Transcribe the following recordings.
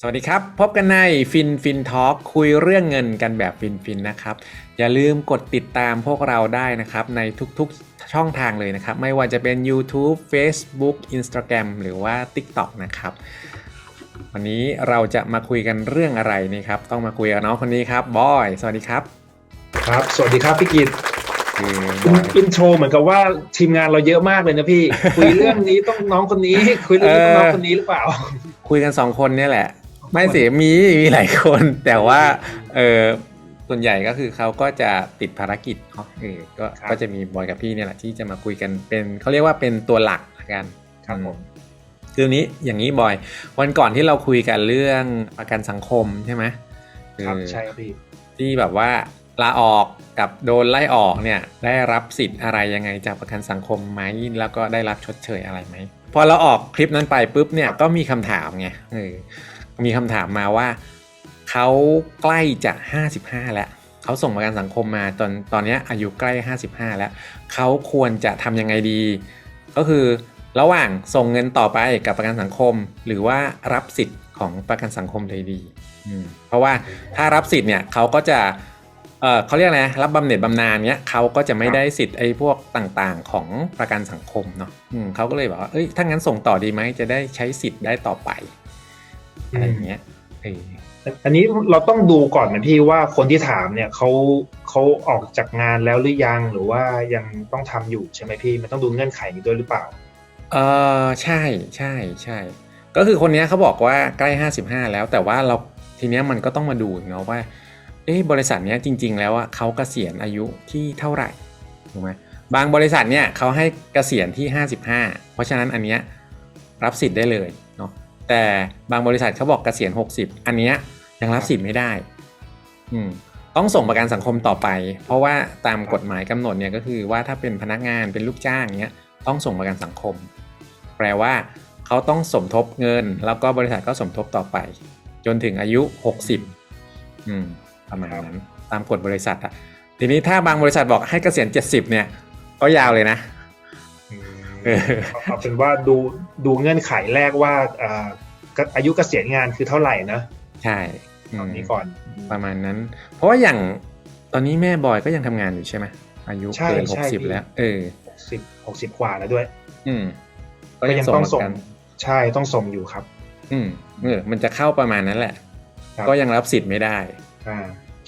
สวัสดีครับ พบกันในฟินฟินทอ l k คุยเรื่องเงินกันแบบฟินฟินนะครับ อย่าลืมกดติดตามพวกเราได้นะครับ ในทุกๆช่องทางเลยนะครับ ไม่ว่าจะเป็น YouTube Facebook Instagram หรือว่า TikTok นะครับ วันนี้เราจะมาคุยกันเรื่องอะไรนี่ครับ ต้องมาคุยกับน้องคนนี้ครับบอย สวัสดีครับ ครับ สวัสดีครับพี่กิตคือบอิอนยอินโทรเหมือนกับว่าทีมงานเราเยอะมากเลยนะพี่ คุยเรื่องนี้ต้องน้องคนนี้ คุยเรื่องนี้ต้องน้องคนนี้หรือเปล่า คุยกันสองคนเนี่ยแหละ ไม่สิมีมีหลายคน แต่ว่าเออส่วนใหญ่ก็คือเขาก็จะติดภารกิจเนาะเออก็ครับ ก็จะมีบอยกับพี่เนี่ยแหละที่จะมาคุยกันเป็นเขาเรียกว่าเป็นตัวหลักละกันครับผมคือนี้อย่างนี้บอย วันก่อนที่เราคุยกันเรื่องประกันสังคมใช่ไหมครับเออ ใช่ครับพี่ ที่แบบว่าลาออกกับโดนไล่ออกเนี่ยได้รับสิทธิ์อะไรยังไงจากประกันสังคมไหมแล้วก็ได้รับชดเชยอะไรไหมพอเราออกคลิปนั้นไปปุ๊บเนี่ยก็มีคำถามไงเออ มีคำถามมาว่าเขาใกล้จะ 55 แล้วเขาส่งประกันสังคมมาตอนตอนเนี้ยอายุใกล้ 55 แล้วเขาควรจะทำยังไงดี ก็คือระหว่างส่งเงินต่อไปกับประกันสังคม หรือว่ารับสิทธิ์ของประกันสังคมเลยดีอืมเพราะว่าถ้ารับสิทธิ์เนี่ยเขาก็จะเออเขาเรียกอะไรนะรับบำเหน็จบำนาญเนี้ยเขาก็จะไม่ได้สิทธิ์ไอ้พวกต่างๆ ของประกันสังคมเนาะอืมเขาก็เลยบอกว่าเอ้ยถ้างั้นส่งต่อดีไหมจะได้ใช้สิทธิ์ได้ต่อไป อะไรอย่างเงี้ยเอออันนี้เราต้องดูก่อนนะพี่ว่าคนที่ถามเนี่ยเขาเขาออกจากงานแล้วหรือยังหรือว่ายังต้องทำอยู่ใช่ไหมพี่ มันต้องดูเงื่อนไขนี้ด้วยหรือเปล่าเออใช่ใช่ใช่ ก็คือคนเนี้ยเขาบอกว่าใกล้55แล้วแต่ว่าเราทีเนี้ยมันก็ต้องมาดูอีกเนาะว่าเอ๊ะบริษัทเนี้ยจริง ๆ แล้วอะเขาเกษียณอายุที่เท่าไหร่ถูกไหมบางบริษัทเนี่ยเขาให้เกษียณที่55เพราะฉะนั้นอันเนี้ยรับสิทธิ์ได้เลยเนาะ แต่บางบริษัทเขาบอกเกษียณ 60 อันเนี้ยยังรับสิทธิ์ไม่ได้ อืมต้องส่งประกันสังคมต่อไป เพราะว่าตามกฎหมายกำหนดเนี่ยก็คือว่าถ้าเป็นพนักงานเป็นลูกจ้างเนี้ยต้องส่งประกันสังคม แปลว่าเขาต้องสมทบเงิน แล้วก็บริษัทก็สมทบต่อไป จนถึงอายุ 60อืมประมาณนั้นตามกฎบริษัทอะทีนี้ถ้าบางบริษัทบอกให้เกษียณ 70 เนี่ย ก็ยาวเลยนะ เออเอาเอาเป็นว่าดูดูเงื่อนไขแรกว่าอ่าก็อายุเกษียณงานคือเท่าไหร่นะ ใช่อืตอนมนี้ก่อนประมาณนั้น เพราะว่าอย่างตอนนี้แม่บอยก็ยังทำงานอยู่ใช่ไหมอายุใช่เกินใช่60พี่แล้ว เออหกสิบหกสิบกว่าแล้วด้วย อืมก็ยังต้องส่งประกันใช่ต้องส่งอยู่ครับ อืมเออมันจะเข้าประมาณนั้นแหละครับก็ยังรับสิทธิ์ไม่ได้อ่า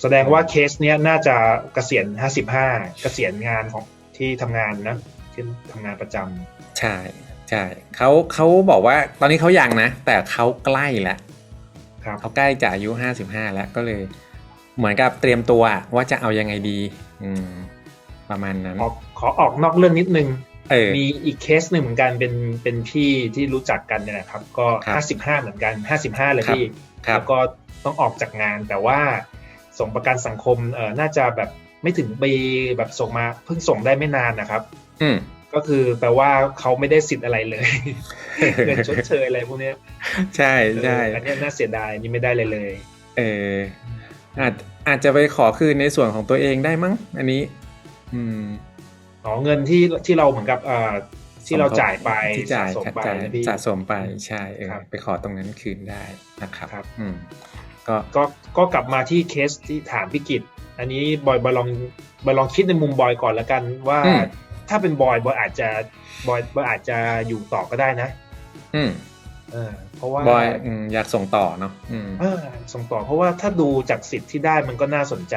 แสดงว่าเคสเนี้ยน่าจะเกษียณห้าสิบห้าเกษียณงานของที่ทำงานนะ ที่ทำงานประจำใช่ใช่เขาเขาบอกว่าตอนนี้เขายังนะ แต่เขาใกล้แล้วครับเขาใกล้จะอายุห้าสิบห้าแล้วก็เลย เหมือนกับเตรียมตัวว่าจะเอายังไงดี อืม ประมาณนั้น ขอขอออกนอกเรื่องนิดนึงเออมีอีกเคสหนึ่งเหมือนกันเป็นเป็นพี่ที่รู้จักกันเนี่ยนะครับ ก็ครับห้าสิบห้าเหมือนกันห้าสิบห้าเลยครับพี่ครับแล้วก็ต้องออกจากงานแต่ว่าส่งประกันสังคมเอ่อน่าจะแบบไม่ถึงปีแบบส่งมาเพิ่งส่งได้ไม่นานนะครับอืม ก็คือแปลว่าเขาไม่ได้สิทธิ์อะไรเลยเงินชดเชยอะไรพวกเนี้ยใช่ใช่เอออันเนี้ยน่าเสียดายอันนี่ไม่ได้เลยเลย เอออาจอาจจะไปขอคืนในส่วนของตัวเองได้มั้ง อันนี้ อืมอ๋อเงินที่ที่เราเหมือนกับเอ่อที่เราจ่ายไปที่จ่ายสะสมไปจ่ายนะพี่สะสมไปใช่เออครับไปขอตรงนั้นคืนได้นะครับครับอืมก็ก็ก็กลับมาที่เคสที่ถามพี่กิตอันนี้บอยบอยลองบอยลองคิดในมุมบอยก่อนแล้วกันว่าอืม ถ้าเป็นบอยบอยอาจจะบอยบอยอาจจะอยู่ต่อก็ได้นะ อืมเออเพราะว่าบอยอืมอยากส่งต่อเนาะอืมเออส่งต่อเพราะว่าถ้าดูจากสิทธิ์ที่ได้มันก็น่าสนใจ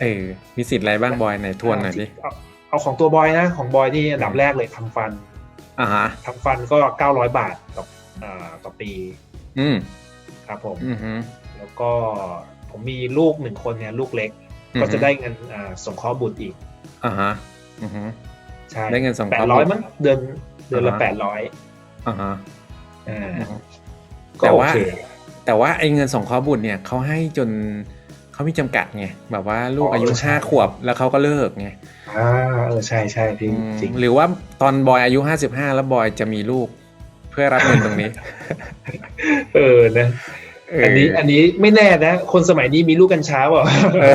เออมีสิทธิ์อะไรบ้างบอยไหนทวนหน่อยดิเอาเอาของตัวบอยนะ ของบอยนี่อันดับแรกเลยทำฟันอ่าฮะทำฟันก็900บาทต่ออ่าต่อปี อืมครับผมอืมฮึแล้วก็ผมมีลูกหนึ่งคนเนี่ยลูกเล็กอือฮึก็จะได้เงินอ่าส่งเคราะห์บุตรอีกอ่าฮะอืมฮึ ใช่ได้เงินสงเคแปราะดห์ร้อยบุตรมั้งเดือนเดือนละอ่าฮะแปดร้อยอ่าฮะอ่าอืมฮึก็แต่โอว่าเคแต่ว่าไอ้เงินสงเคราะห์บุตรเนี่ยเขาให้จนเขามีจำกัดไงแบบว่าลูกอายุห้าขวบแล้วเขาก็เลิกไงอ่าเออใช่ใช่พี่อืมจริงหรือว่าตอนบอยอายุห้าสิบห้าแล้วบอยจะมีลูก เพื่อรับเงินตรงนี้ เออนะเอออันนี้อันนี้ไม่แน่นะ คนสมัยนี้มีลูกกันช้าเปล่าเออ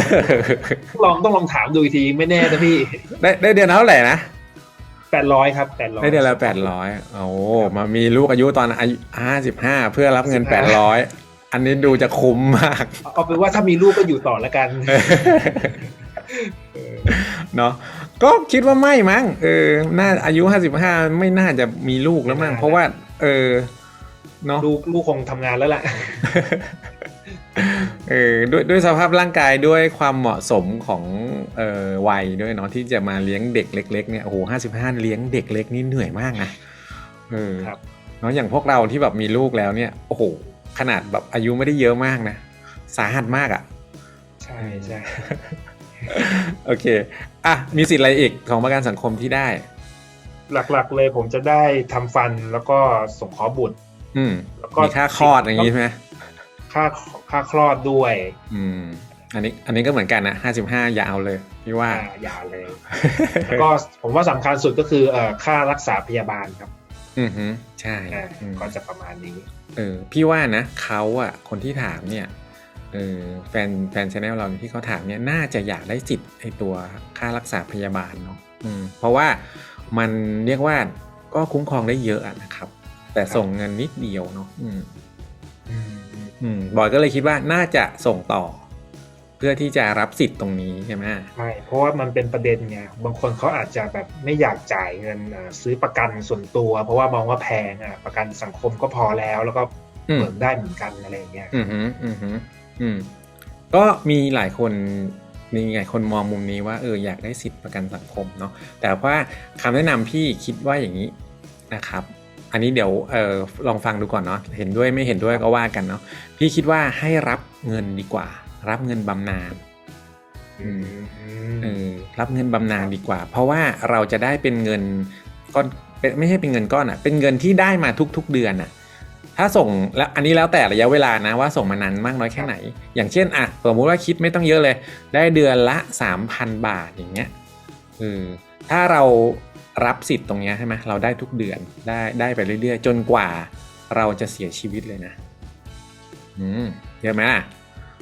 ลองต้องลองถามดูอีกทีไม่แน่นะพี่ ได้ได้เดือนละเท่าไหร่นะ แปดร้อยครับแปดร้อยได้เดือนละแปดร้อยโอ้มามีลูกอายุตอนอายุห้าสิบห้าเพื่อรับเงินแปดร้อยอันนี้ดูจะคุ้มมาก เอาเอาเป็นว่าถ้ามีลูกก็อยู่ต่อแล้วกันเนาะก็คิดว่าไม่มั้งเออน่าอายุห้าสิบห้าไม่น่าจะมีลูกแล้วมั้งไม่น่าเพราะว่า เออเนาะลูกลูกคงทำงานแล้วล่ะ เออด้วยด้วยสภาพร่างกายด้วยความเหมาะสมของเอ่อวัยด้วยเนาะที่จะมาเลี้ยงเด็กเล็กๆเนี่ยโอ้โหห้าสิบห้าเลี้ยงเด็กเล็กนี่เหนื่อยมากนะเออครับเนาะอย่างพวกเราที่แบบมีลูกแล้วเนี่ยโอ้โหขนาดแบบอายุไม่ได้เยอะมากนะ สาหัสมากอะ่ะ ใช่ใช่โอเคอะมีสิทธิ์อะไรอีกของประกันสังคมที่ได้ หลักๆเลยผมจะได้ทำฟันแล้วก็ส่งขอบุตร อืมแล้วก็มีค่าคลอดอย่างนี้ใช่ไหม ค่าค่าคลอดด้วย อืม อันนี้อันนี้ก็เหมือนกันนะห้าสิบห้ายาวเลยพี่ว่าอ่าอย่าเลย แล้วก็ผมว่าสำคัญสุดก็คือเอ่อค่ารักษาพยาบาลครับ อือฮึใช่อ่าอืมก็จะประมาณนี้ เออ พี่ว่านะเขาอะคนที่ถามเนี่ยเออแฟนแฟนชาแนลเราที่เขาถามเนี่ยน่าจะอยากได้สิทธิ์ไอตัวค่ารักษาพยาบาลเนาะอืม เพราะว่ามันเรียกว่าก็คุ้มครองได้เยอะอะนะครับ แต่ส่งเงินนิดเดียวเนาะอืมอืมอืมอืม บอยก็เลยคิดว่าน่าจะส่งต่อ เพื่อที่จะรับสิทธิ์ตรงนี้ใช่ไหมใช่เพราะว่ามันเป็นประเด็นไงบางคนเขาอาจจะแบบไม่อยากจ่ายเงินอ่าซื้อประกันส่วนตัว เพราะว่ามองว่าแพงอะประกันสังคมก็พอแล้ว แล้วก็อืมเบิกได้เหมือนกันอะไรอย่างเงี้ยอืมฮึอืมฮึอืมก็มีหลายคนมีหลายคนมองมุมนี้ว่าเอออยากได้สิทธิประกันสังคมเนาะแต่ว่าคำแนะนำพี่คิดว่าอย่างนี้นะครับ อันนี้เดี๋ยวเออลองฟังดูก่อนเนาะเห็นด้วยไม่เห็นด้วยก็ว่ากันเนาะพี่คิดว่าให้รับเงินดีกว่า รับเงินบำนาญอืมเออรับเงินบำนาญดีกว่า เพราะว่าเราจะได้เป็นเงินก้อนเป็นไม่ใช่เป็นเงินก้อนอะ เป็นเงินที่ได้มาทุก ๆเดือนอะถ้าส่งแล้วอันนี้แล้วแต่ระยะเวลานะว่าส่งมานานมากน้อยแค่ไหน อย่างเช่นอะสมมติว่าคิดไม่ต้องเยอะเลย ได้เดือนละ 3,000 บาทอย่างเงี้ยเออถ้าเรา รับสิทธิ์ตรงเนี้ยใช่ไหมเราได้ทุกเดือนได้ได้ไปเรื่อยๆ จนกว่าเราจะเสียชีวิตเลยนะอืมเยอะไหมล่ะ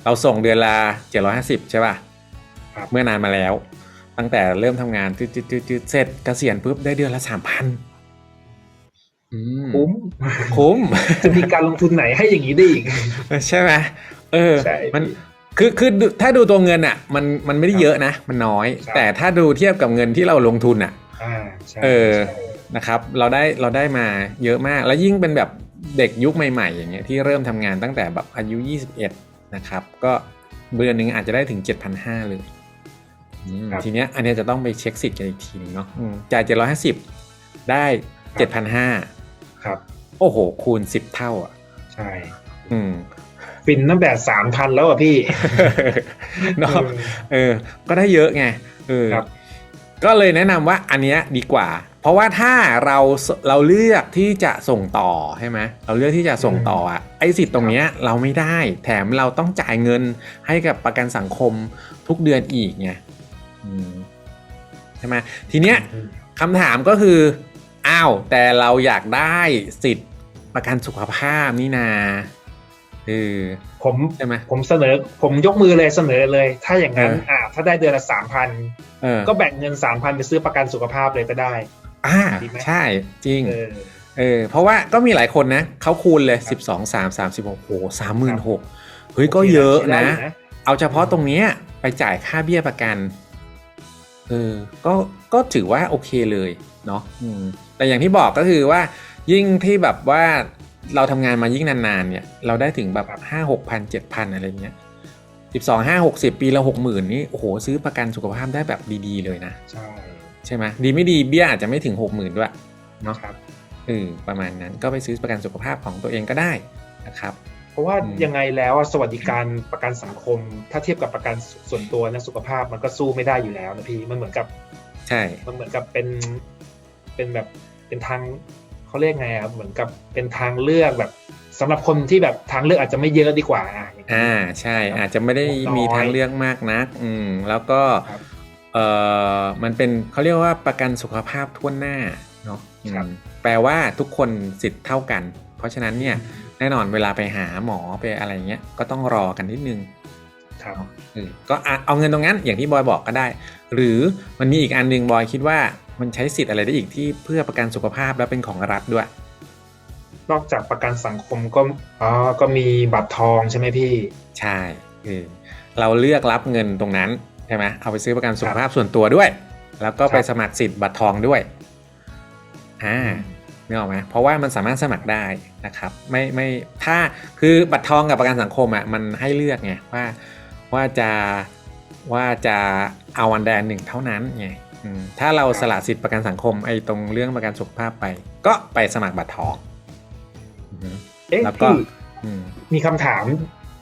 เราส่งเดือนละ750ใช่ป่ะครับเมื่อนานมาแล้ว ตั้งแต่เริ่มทำงานจืดจืดจืดจืดเสร็จเกษียณปุ๊บได้เดือนละสามพันคุ้มคุ้มจะมีการลงทุนไหนให้อย่างนี้ได้อีก ใช่ไหมเออใช่มันคือคือดูถ้าดูตัวเงินอะ มันมันไม่ได้เยอะนะ มันน้อยครับแต่ถ้าดูเทียบกับเงินที่เราลงทุนอะ อ่าใช่เออใช่นะครับ เราได้เราได้มาเยอะมาก แล้วยิ่งเป็นแบบเด็กยุคใหม่ๆ อย่างเงี้ยที่เริ่มทำงานตั้งแต่แบบอายุ 21 นะครับ ก็เดือนหนึ่งอาจจะได้ถึง 7,500 เลยอืมทีเนี้ยอันเนี้ยจะต้องไปเช็คสิทธิ์กันอีกทีนึงเนาะอืมจ่าย750 ได้ 7,500 ครับ โอ้โห คูณ 10 เท่าอะ ใช่ อืมฟินตั้งแต่สามพันแล้วอะพี่เนาะเออ ก็ได้เยอะไงเออครับ ก็เลยแนะนำว่าอันเนี้ยดีกว่า เพราะว่าถ้าเราเราเลือกที่จะส่งต่อใช่ไหมเราเลือกที่จะส่งต่ออะไอสิทธิ์ตรงเนี้ยเราไม่ได้ แถมเราต้องจ่ายเงินให้กับประกันสังคมทุกเดือนอีกไงใช่ไหมทีเนี้ยคำถามก็คืออ้าวแต่เราอยากได้สิทธิ์ประกันสุขภาพนี่นา ผมใช่ไหมผมเสนอ ผมยกมือเลยเสนอเลย ถ้าอย่างนั้นเอออ่อ่าถ้าได้เดือนละสามพันเออก็แบ่งเงินสามพันไปซื้อประกันสุขภาพเลยก็ได้ อ่าดีไหมใช่จริงเออเออเพราะว่าก็มีหลายคนนะเขาคูณเลย12 3 3 6โหสามหมื่นหกเฮ้ยก็เยอะใช้ได้นะยู่เอาเฉพาะตรงเนี้ยไปจ่ายค่าเบี้ยประกันเออก็ก็ถือว่าโอเคเลยเนาะอืมแต่อย่างที่บอกก็คือว่ายิ่งที่แบบว่า เราทำงานมายิ่งนานๆเนี่ยเราได้ถึงแบบห้าหกพันเจ็ดพันอะไรเงี้ยสิบสองห้าหกสิบปีละหกหมื่นนี่โอ้โหซื้อประกันสุขภาพได้แบบดีๆเลยนะ ใช่ใช่ไหมดีไม่ดีเบี้ยอาจจะไม่ถึงหกหมื่นด้วยเนาะครับเออประมาณนั้นก็ไปซื้อประกันสุขภาพของตัวเองก็ได้นะครับเพราะว่าอืมยังไงแล้วอะสวัสดิการประกันสังคม ถ้าเทียบกับประกันส่วนตัวนะสุขภาพมันก็สู้ไม่ได้อยู่แล้วนะพี่มันเหมือนกับ ใช่ มันเหมือนกับเป็นเป็นแบบเป็นทาง เขาเรียกไงอะเหมือนกับเป็นทางเลือกแบบสำหรับคนที่แบบทางเลือกอาจจะไม่เยอะดีกว่า อะอย่างนี้อ่าใช่อาจจะไม่ได้น้อยมีทางเลือกมากนัก อืมแล้วก็ครับเออมันเป็นเขาเรียกว่าประกันสุขภาพทั่วหน้าเนาะอืมครับแปลว่าทุกคนสิทธิ์เท่ากัน เพราะฉะนั้นเนี่ยแน่นอนเวลาไปหาหมอไปอะไรเงี้ยก็ต้องรอกันนิดนึงครับเออก็อะเอาเงินตรงนั้นอย่างที่บอยบอกก็ได้ หรือมันมีอีกอันหนึ่งบอยคิดว่า มันใช้สิทธิ์อะไรได้อีกที่เพื่อประกันสุขภาพแล้วเป็นของรัฐด้วยปนอกจากประกันสังคมก็อ๋อก็มีบัตรทองใช่ไหมพี่ ใช่เออเราเลือกรับเงินตรงนั้นใช่ไหมเอาไปซื้อประกันสุขภาพส่วนตัวด้วย แล้วก็ไปครับสมัครสิทธิ์บัตรทองด้วยอ่านึกออกไหมเพราะว่ามันสามารถสมัครได้นะครับไม่ไม่ถ้าคือบัตรทองกับประกันสังคมอะมันให้เลือกไงว่าว่าจะว่าจะเอาวันใดอันหนึ่งเท่านั้นไงอืม ถ้าเราสละสิทธิ์ประกันสังคมไอ้ตรงเรื่องประกันสุขภาพไป ก็ไปสมัครบัตรทองอือฮึเอ๊ะแล้วก็พี่อืมมีคำถาม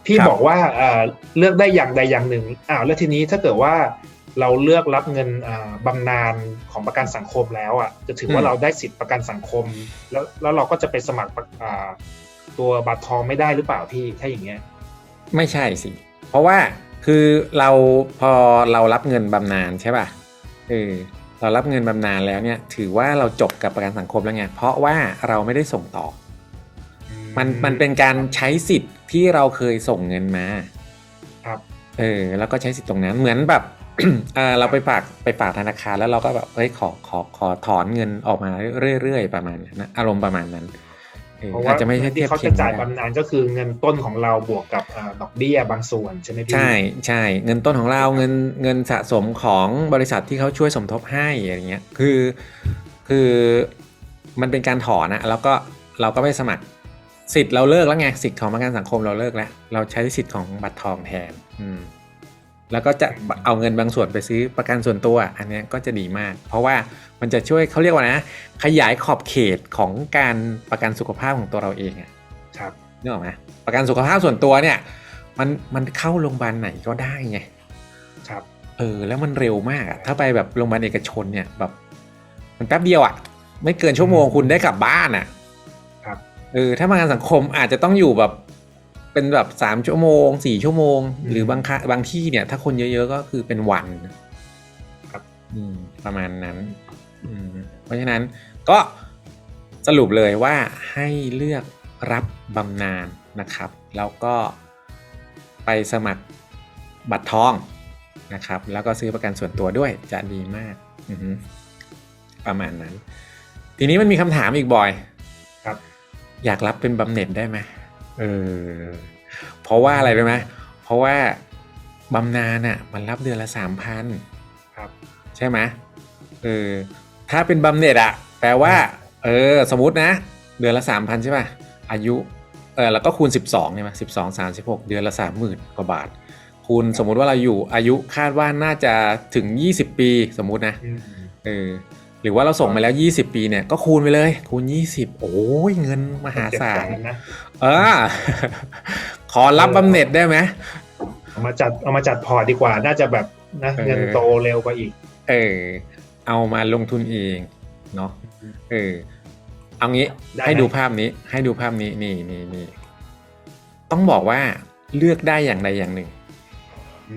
พี่ครับบอกว่าเอ่อเลือกได้อย่างใดอย่างหนึ่งอ้าวแล้วทีนี้ถ้าเกิดว่าเราเลือกรับเงินอ่าบำนาญของประกันสังคมแล้วอะ จะถือว่าเราได้สิทธิประกันสังคม แล้วแล้วเราก็จะไปสมัครประอ่าตัวบัตรทองไม่ได้หรือเปล่าพี่ถ้าอย่างเงี้ย ไม่ใช่สิ เพราะว่าคือเราพอเรารับเงินบำนาญใช่ป่ะ เออเรารับเงินบำนาญแล้วเนี่ย ถือว่าเราจบกับประกันสังคมแล้วไงเพราะว่าเราไม่ได้ส่งต่อ มันมันเป็นการใช้สิทธิ์ที่เราเคยส่งเงินมา ครับ เออ แล้วก็ใช้สิทธิ์ตรงนั้นเหมือนแบบเออเราไปฝากไปฝากธนาคารแล้วเราก็แบบเฮ้ยขอขอขอถอนเงินออกมาเรื่อยๆประมาณนั้นนะอารมณ์ประมาณนั้น เออเพราะอาว่าจจะไม่ใช่ที่เทียบเขาเคียจะงจ่ายไม่ได้บำนาญก็คือเงินต้นของเราบวกกับอ่าดอกเบี้ยบางส่วนใช่ไหมพี่ใช่ใช่เงินต้นของเราเงินเงินสะสมของบริษัทที่เขาช่วยสมทบให้อะไรเงี้ยคือคือมันเป็นการถอนนะแล้วก็เราก็ไปสมัครสิทธิ์เราเลิกแล้วไงสิทธิ์ของประกันสังคมเราเลิกแล้ว เราใช้สิทธิ์ของบัตรทองแทน อืม แล้วก็จะเอาเงินบางส่วนไปซื้อประกันส่วนตัว อันเนี้ยก็จะดีมาก เพราะว่ามันจะช่วยเขาเรียกว่านะ ขยายขอบเขตของการประกันสุขภาพของตัวเราเองอะครับนึกออกไหมประกันสุขภาพส่วนตัวเนี่ย มันมันเข้าโรงพยาบาลไหนก็ได้ไงครับเออแล้วมันเร็วมากอะถ้าไปแบบโรงพยาบาลเอกชนเนี่ยแบบมันแป๊บเดียวอะไม่เกินชั่วโมงคุณได้กลับบ้านอะครับเออถ้าประกันสังคมอาจจะต้องอยู่แบบ เป็นแบบสามชั่วโมงสี่ชั่วโมง หรือบางครั้งบางที่เนี่ย ถ้าคนเยอะๆก็คือเป็นวันครับอืมประมาณนั้นอืมเพราะฉะนั้นก็สรุปเลยว่าให้เลือกรับบำนาญนะครับ แล้วก็ไปสมัครบัตรทองนะครับ แล้วก็ซื้อประกันส่วนตัวด้วยจะดีมากอือฮึประมาณนั้น ทีนี้มันมีคำถามอีกบ่อย ครับ อยากรับเป็นบำเหน็จได้ไหม เออเพราะว่าอะไรรู้ไหมเพราะว่าบำนาญอะ มันรับเดือนละสามพันครับ ใช่ไหมเออถ้าเป็นบำเหน็จอะแปลว่า เออ สมมตินะ เดือนละสามพันใช่ป่ะ อายุเออแล้วก็คูณสิบสองใช่ไหมสิบสองสามสิบหกเดือนละสามหมื่นกว่าบาท คูณสมมุติว่าเราอยู่อายุคาดว่าน่าจะถึงยี่สิบปีสมมุตินะอืมเออ หรือว่าเราส่งมาแล้ว 20 ปีเนี่ยก็คูณไปเลย คูณ 20 โอ้ยเงินมหาศาลเจ็ดแสนนะเออ ขอรับบำเหน็จได้ไหมเอามาจัดเอามาจัดพอร์ตดีกว่า น่าจะแบบนะเออเงินโตเร็วกว่าอีก เออ เอามาลงทุนเองเนาะเออเอางี้ได้ให้ไหมดูภาพนี้ ให้ดูภาพนี้นี่นี่นี่ต้องบอกว่าเลือกได้อย่างใดอย่างหนึ่ง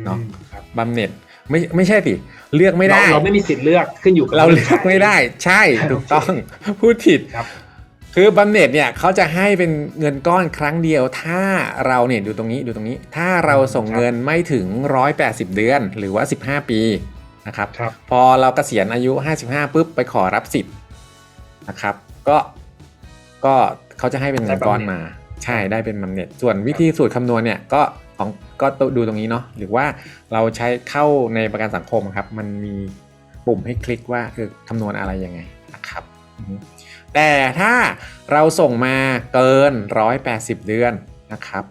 เนาะอืมครับบำเหน็จ ไม่ไม่ใช่สิเลือกไม่ได้เราเราไม่มีสิทธิ์เลือกขึ้นอยู่กับเราเลือกไม่ได้ ใช่ถูกต้องพูดผิดครับคือบำเหน็จเนี่ยเขาจะให้เป็นเงินก้อนครั้งเดียว ถ้าเราเนี่ยดูตรงนี้ดูตรงนี้ ถ้าเราส่งเงินไม่ถึง 180 เดือนหรือว่า 15 ปีนะครับครับพอเราเกษียณอายุ 55ปุ๊บไปขอรับสิทธิ์นะครับ ก็ก็เขาจะให้เป็นเงินก้อนมา ใช่ได้เป็นบำเหน็จส่วนวิธีสูตรคำนวณเนี่ยก็ของ ก็ดูตรงนี้เนาะหรือว่าเราใช้เข้าในประกันสังคมครับ มันมีปุ่มให้คลิกว่าเออคำนวณอะไรยังไงนะครับอือฮึแต่ถ้าเราส่งมาเกิน 180 เดือนนะครับ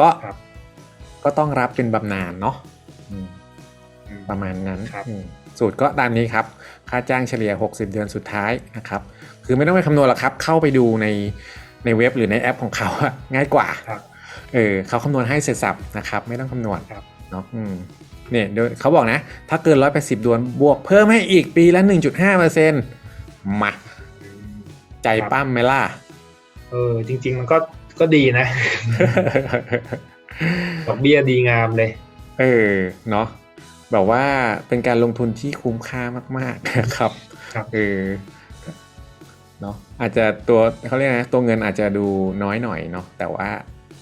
ก็ครับก็ต้องรับเป็นบำนาญเนาะอืมอืมประมาณนั้นครับอืมสูตรก็ตามนี้ครับ ค่าจ้างเฉลี่ย 60 เดือนสุดท้ายนะครับ คือไม่ต้องไปคำนวณหรอกครับ เข้าไปดูในในเว็บหรือในแอปของเขาอะง่ายกว่าครับ เออเขาคำนวณให้เสร็จสับนะครับ ไม่ต้องคำนวณครับเนาะอืมเนี่ยโดยเขาบอกนะ ถ้าเกิน 180เดือนบวกเพิ่มให้อีกปีละ 1.5%มาอืมใจปั้มไหมล่ะ เออ จริง ๆ มันก็ก็ดีนะดอกเบี้ยดีงามเลย เออ เนาะแบบว่าเป็นการลงทุนที่คุ้มค่ามากๆนะครับครับเออเนาะอาจจะตัวเขาเรียกนะตัวเงินอาจจะดูน้อยหน่อยเนาะแต่ว่า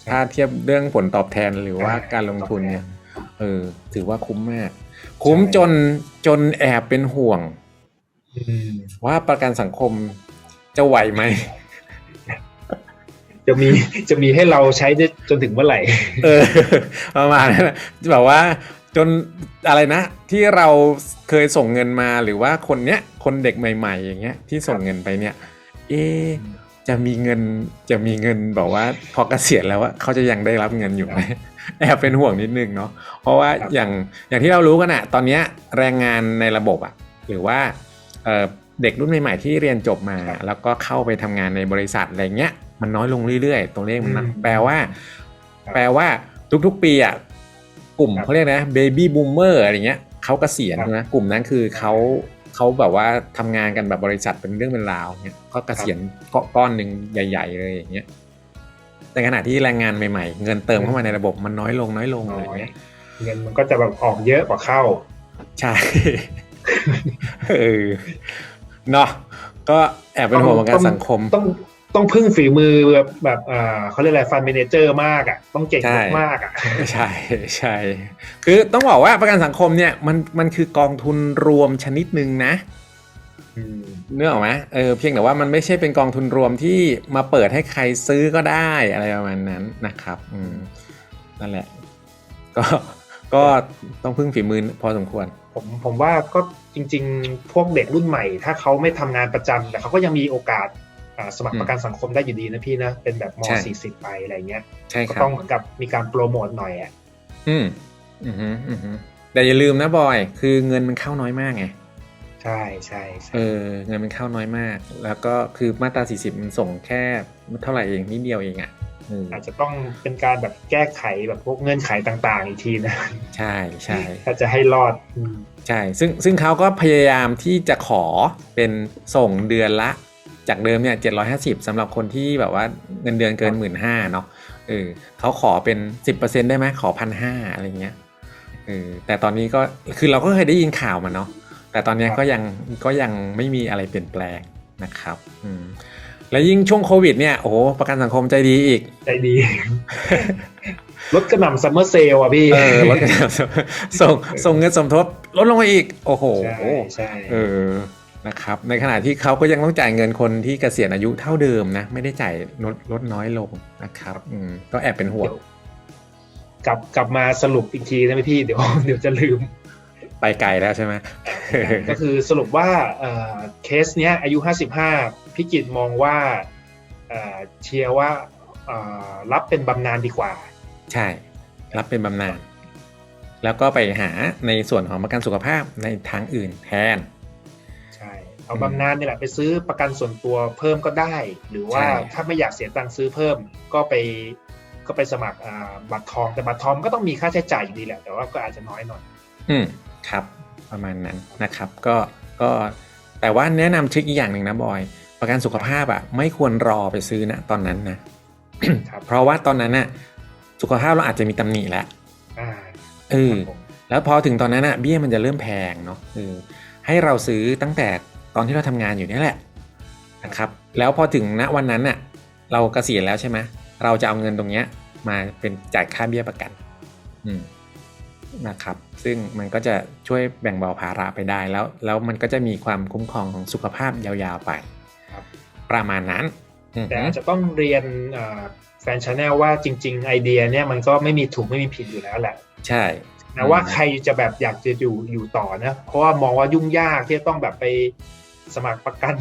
ถ้าเทียบเรื่องผลตอบแทนหรือว่าการลงทุนเนี่ยเออถือว่าคุ้มมาก คุ้มจนจนแอบเป็นห่วงอืมว่าประกันสังคมจะไหวไหม จะมีจะมีให้เราใช้ได้จนถึงเมื่อไหร่ เออประมาณนั้นนะแบบว่าจนอะไรนะ ที่เราเคยส่งเงินมาหรือว่าคนเนี้ย คนเด็กใหม่ ๆ อย่างเงี้ย ที่ส่งเงินไปเนี่ย เอะ จะมีเงินจะมีเงินบอกว่าพอเกษียณแล้วว่าเขาจะยังได้รับเงินอยู่ไหมแอบเป็นห่วงนิดนึงเนาะเพราะว่าครับอย่างอย่างที่เรารู้กันอะตอนเนี้ยแรงงานในระบบอะหรือว่าเอ่อเด็กรุ่นใหม่ๆที่เรียนจบมา แล้วก็เข้าไปทำงานในบริษัทอะไรเงี้ยมันน้อยลงเรื่อยๆ ตัวเลขมันนะแปลว่า แปลว่าทุกๆปีอะกลุ่มครับเขาเรียกนะเบบี้บูมเมอร์อะไรเงี้ยเขาเกษียณครับนะกลุ่มนั้นคือเขา เขาแบบว่าทำงานกันแบบบริษัทเป็นเรื่องเป็นราวเงี้ยก็เกษียณก็ก้อนหนึ่งใหญ่ ๆ เลยอย่างเงี้ยแต่ขณะที่แรงงานใหม่ๆ เงินเติมเข้ามาในระบบมันน้อยลงน้อยลงอะไรน้อยเงี้ยเงินมันก็จะแบบออกเยอะกว่าเข้า ใช่เออเนาะก็แอบเป็นห่วงเหมือนกันสังคม ต้อง ต้องพึ่งฝีมือแบบแบบอ่าเขาเรียกอะไรฟันเมนเจอร์มากอะต้องเก่งใช่มากๆอะใช่ใช่คือต้องบอกว่าประกันสังคมเนี่ยมันมันคือกองทุนรวมชนิดหนึ่งนะอืมเนื้อออกไหมเออเพียงแต่ว่ามันไม่ใช่เป็นกองทุนรวมที่มาเปิดให้ใครซื้อก็ได้อะไรประมาณนั้นนะครับอืมนั่นแหละ ก็ก็ต้องพึ่งฝีมือพอสมควร ผมผมว่าก็จริง ๆ พวกเด็กรุ่นใหม่ ถ้าเขาไม่ทำงานประจำแต่เขาก็ยังมีโอกาสอ่า สมัครประกันสังคมได้อยู่ดีนะพี่นะ เป็นแบบมใช่40 ไปอะไรเงี้ยใช่ก็ครับต้องเหมือนกับมีการโปรโมทหน่อยอะอืมอืมฮึอืมฮึแต่อย่าลืมนะบอย คือเงินมันเข้าน้อยมากไงใช่ใช่ใช่เออเงินมันเข้าน้อยมาก แล้วก็คือมาตรา 40 มันส่งแค่เท่าไหร่เองนิดเดียวเองอะเอออาจจะต้องเป็นการแบบแก้ไขแบบพวกเงื่อนไขต่างๆอีกทีนะ ใช่ใช่ถ้าจะให้รอดอืมใช่ ซึ่งซึ่งเขาก็พยายามที่จะขอเป็นส่งเดือนละ จากเดิมเนี่ย750สำหรับคนที่แบบว่าเงินเดือนเกินหมื่นห้าเนาะเออเขาขอเป็น10%ได้ไหมขอพันห้าอะไรเงี้ยเออแต่ตอนนี้ก็คือเราก็เคยได้ยินข่าวมาเนาะแต่ตอนเนี้ยก็ยังก็ยังไม่มีอะไรเปลี่ยนแปลงนะครับอืมแล้วยิ่งช่วงโควิดเนี่ยโอ้โหประกันสังคมใจดีอีก ใจดีรถกระหน่ำซัมเมอร์เซลอะพี่เออลดกันส่งส่งเงินสมทบลดลงมาอีก โอ้โหใช่ใช่เออ นะครับในขณะที่เขาก็ยังต้องจ่ายเงินคนที่เกษียณอายุเท่าเดิมนะ ไม่ได้จ่ายลดลดน้อยลงนะครับอืมก็แอบเป็นห่วงเดี๋ยวกลับกลับมาสรุปอีกทีนะพี่เดี๋ยวเดี๋ยวจะลืม ไปไกลแล้วใช่ไหมก็คือสรุปว่าเอ่อเคสเนี้ย อายุ 55พี่กิตมองว่าเอ่อเชียร์ว่าเอ่อรับเป็นบำนาญดีกว่า ใช่ รับเป็นบำนาญแล้วก็ไปหาในส่วนของประกันสุขภาพในทางอื่นแทนใช่ เอาบำนาญนี่แหละไปซื้อประกันส่วนตัวเพิ่มก็ได้ หรือว่าใช่ถ้าไม่อยากเสียตังค์ซื้อเพิ่มก็ไปก็ไปสมัครอ่าบัตรทองแต่บัตรทองก็ต้องมีค่าใช้จ่ายอยู่ดีแหละ แต่ว่าก็อาจจะน้อยหน่อยอืมครับ ประมาณนั้นนะครับ ก็ก็แต่ว่าแนะนำทริคอีกอย่างหนึ่งนะบอย ประกันสุขภาพอะ ไม่ควรรอไปซื้อนะตอนนั้นนะครับเพราะว่าตอนนั้นน่ะ สุขภาพเราอาจจะมีตำหนิแล้วอ่าเออครับผมแล้วพอถึงตอนนั้นอะเบี้ยมันจะเริ่มแพงเนาะเออให้เราซื้อตั้งแต่ ตอนที่เราทำงานอยู่เนี่ยแหละนะครับ แล้วพอถึงณวันนั้นน่ะเราเกษียณแล้วใช่ไหมเราจะเอาเงินตรงเนี้ยมาเป็นจ่ายค่าเบี้ยประกัน อืมนะครับ ซึ่งมันก็จะช่วยแบ่งเบาภาระไปได้แล้ว แล้วมันก็จะมีความคุ้มครองของสุขภาพยาวๆไปครับประมาณนั้นอือแต่ฮึอาจจะต้องเรียนอ่าแฟนชาแนลว่าจริง ๆ ไอเดียเนี่ยมันก็ไม่มีถูกไม่มีผิดอยู่แล้วแหละ ใช่นะว่าใครจะแบบอยากจะอยู่อยู่ต่อนะ เพราะว่ามองว่ายุ่งยากที่จะต้องแบบไป สมัครประกัน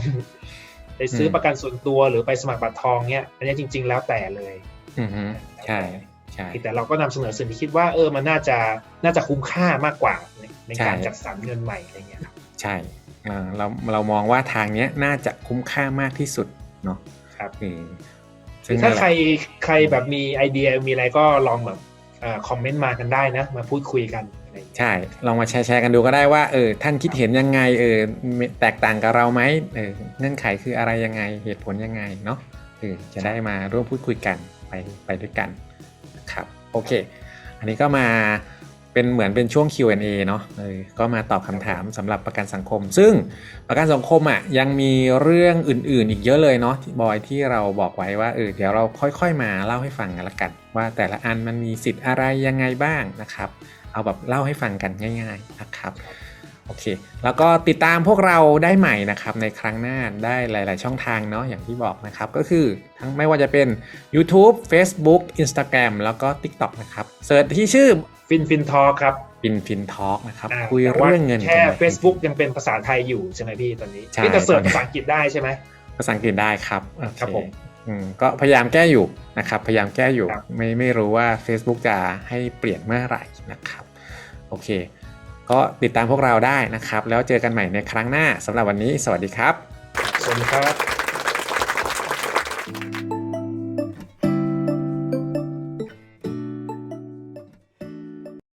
ไปซื้อประกันส่วนตัวหรือไปสมัครบัตรทองเนี่ยอันนี้จริง ๆ แล้วแต่เลยอือฮึใช่ใช่แต่เราก็นำเสนอสิ่งที่คิดว่าเออมันน่าจะน่าจะคุ้มค่ามากกว่าในในการใช่จัดสรรเงินใหม่อะไรเงี้ยครับใช่อ่าเราเรามองว่าทางเนี้ยน่าจะคุ้มค่ามากที่สุดเนาะครับเออหรืซึ่งอถ้านั่นแหใครละใครแบบมีไอเดียมีอะไรก็ลองแบบคอมเมนต์มากันได้นะ มาพูดคุยกันอะไรอย่างเงี้ยใช่ลองมาแชร์แชร์กันดูก็ได้ว่าเออท่านคิดเห็นยังไงเออแตกต่างกับเราไหมเออเงื่อนไขคืออะไรยังไงเหตุผลยังไงเนาะเออจะได้มาร่วมพูดคุยกันไปไปด้วยกันนะครับโอเค อันนี้ก็มาเป็นเหมือนเป็นช่วง Q&A เนาะเออก็มาตอบคำถามสำหรับประกันสังคม ซึ่งประกันสังคมอะยังมีเรื่องอื่นๆ อีกเยอะเลยเนาะที่บอยที่เราบอกไว้ว่าเออเดี๋ยวเราค่อยๆมาเล่าให้ฟังกันละกัน ว่าแต่ละอันมันมีสิทธิ์อะไรยังไงบ้างนะครับ เอาแบบเล่าให้ฟังกันง่ายๆนะครับโอเค แล้วก็ติดตามพวกเราได้ใหม่นะครับในครั้งหน้าได้หลาย ๆ ช่องทางเนาะอย่างที่บอกนะครับ ก็คือทั้งไม่ว่าจะเป็น YouTube Facebook Instagram แล้วก็ TikTok นะครับเสิร์ชที่ชื่อฟินฟินทอครับฟินฟินทอ l k นะครับอ่าคุยแต่ว่าเรื่องเงินแค่กัน Facebook ยังเป็นภาษาไทยอยู่ใช่ไหมพี่ตอนนี้ใช่พี่แต่เสิร์ชภาษาอังกฤษได้ใช่ไหมภาษาอังกฤษได้ครับโอเครับผมอืม ก็พยายามแก้อยู่นะครับ พยายามแก้อยู่ครับไม่ไม่รู้ว่า Facebook จะให้เปลี่ยนเมื่อไหร่นะครับ โอเค ก็ติดตามพวกเราได้นะครับ แล้วเจอกันใหม่ในครั้งหน้าสำหรับวันนี้ สวัสดีครับ สวัสดีครับ